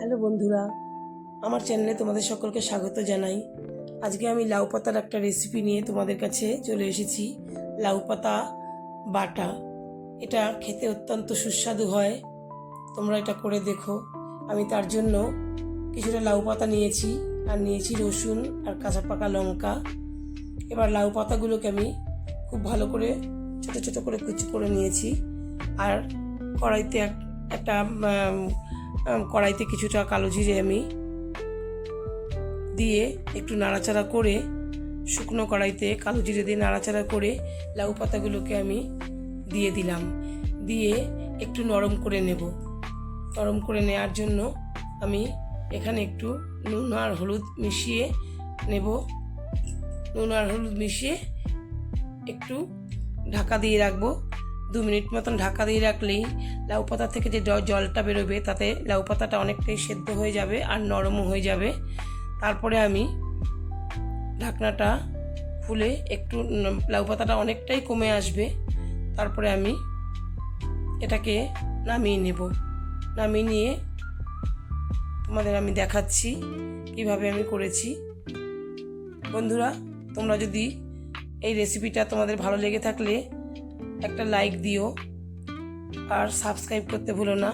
Hello বন্ধুরা, আমার চ্যানেলে তোমাদের সকলকে স্বাগত জানাই। আজকে আমি লাউ পাতার একটা রেসিপি নিয়ে তোমাদের কাছে চলে এসেছি, লাউ পাতা বাটা। এটা খেতে অত্যন্ত সুস্বাদু হয়, তোমরা এটা করে দেখো। আমি তার জন্য কিছুটা লাউ পাতা নিয়েছি, আর নিয়েছি রসুন আর কাঁচা পাকা লঙ্কা। এবার লাউ পাতাগুলোকে আমি খুব ভালো করে ছোট ছোট করে কুচি করে নিয়েছি। আর কড়াইতে এক- একটা কড়াইতে কিছুটা কালো জিরে আমি দিয়ে একটু নাড়াচাড়া করে, শুকনো কড়াইতে কালো জিরে দিয়ে নাড়াচাড়া করে লাউ পাতাগুলোকে আমি দিয়ে দিলাম। দিয়ে একটু নরম করে নেব। নরম করে নেওয়ার জন্য আমি এখানে একটু নুন আর হলুদ মিশিয়ে নেব। নুন আর হলুদ মিশিয়ে একটু ঢাকা দিয়ে রাখব। দু মিনিট মতন ঢাকা দিয়ে রাখলেই লাউ পাতা থেকে যে জলটা বেরোবে, তাতে লাউ পাতাটা অনেকটাই সেদ্ধ হয়ে যাবে আর নরমও হয়ে যাবে। তারপরে আমি ঢাকনাটা খুলে একটু লাউ পাতাটা অনেকটাই কমে আসবে। তারপরে আমি এটাকে নামিয়ে নেব। নামিয়ে নিয়ে তোমাদের আমি দেখাচ্ছি কীভাবে আমি করেছি। বন্ধুরা, তোমরা যদি এই রেসিপিটা তোমাদের ভালো লেগে থাকলে একটা লাইক দিও আর সাবস্ক্রাইব করতে ভুলো না।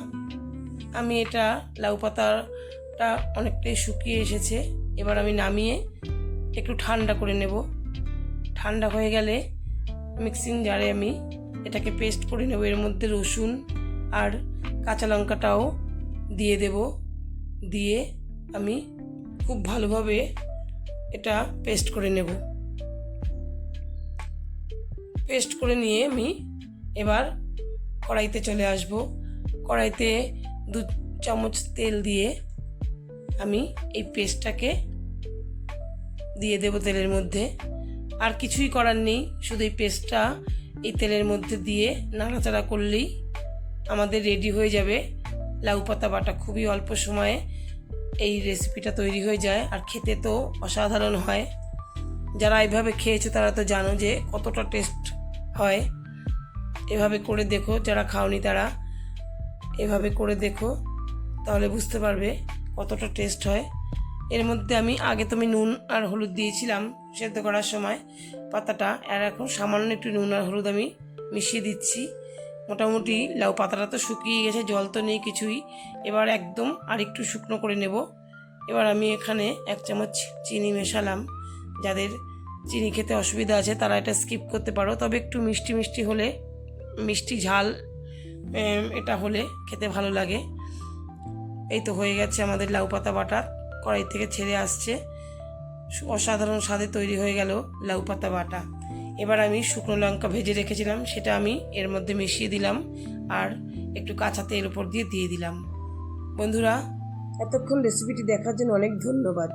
আমি এটা লাউ পাতাটা অনেকটাই শুকিয়ে এসেছে। এবার আমি নামিয়ে একটু ঠান্ডা করে নেব। ঠান্ডা হয়ে গেলে মিক্সিং জারে আমি এটাকে পেস্ট করে নেব। এর মধ্যে রসুন আর কাঁচা লঙ্কাটাও দিয়ে দেব। দিয়ে আমি খুব ভালোভাবে এটা পেস্ট করে নেব। পেস্ট করে নিয়ে আমি এবার কড়াইতে চলে আসব। কড়াইতে দু চামচ তেল দিয়ে আমি এই পেস্টটাকে দিয়ে দেব তেলের মধ্যে। আর কিছুই করার নেই, শুধু এই পেস্টটা এই তেলের মধ্যে দিয়ে নাড়াচাড়া করলেই আমাদের রেডি হয়ে যাবে। লাউ পাতা বাটা খুবই অল্প সময়ে এই রেসিপিটা তৈরি হয়ে যায়, আর খেতে তো অসাধারণ হয়। যারা এইভাবে খেয়েছো তারা তো জানো যে কতটা টেস্ট হয়। এভাবে করে দেখো, যারা খাওনি তারা এভাবে করে দেখো, তাহলে বুঝতে পারবে কতটা টেস্ট হয়। এর মধ্যে আমি, আগে তো আমি নুন আর হলুদ দিয়েছিলাম সেদ্ধ করার সময়। পাতাটা, আর এখন সামান্য একটু নুন আর হলুদ আমি মিশিয়ে দিচ্ছি। মোটামুটি লাউ পাতাটা তো শুকিয়ে গেছে, জল তো নেই কিছুই। এবার একদম আর একটু শুকনো করে নেব। এবার আমি এখানে এক চামচ চিনি মেশালাম, যাদের চিনি খেতে অসুবিধা আছে, তারা এটা স্কিপ করতে পারো। তবে একটু মিষ্টি মিষ্টি হলে, মিষ্টি ঝাল এটা হলে খেতে ভালো লাগে। এই তো হয়ে গেছে আমাদের লাউ পাতা বাটা, কড়াই থেকে ছেড়ে আসছে। অসাধারণ স্বাদে তৈরি হয়ে গেল লাউ পাতা বাটা। এবার আমি শুকনো লঙ্কা ভেজে রেখেছিলাম, সেটা আমি এর মধ্যে মিশিয়ে দিলাম আর একটু কাঁচা তেল উপর দিয়ে দিয়ে দিলাম। বন্ধুরা, এতক্ষণ রেসিপিটি দেখার জন্য অনেক ধন্যবাদ।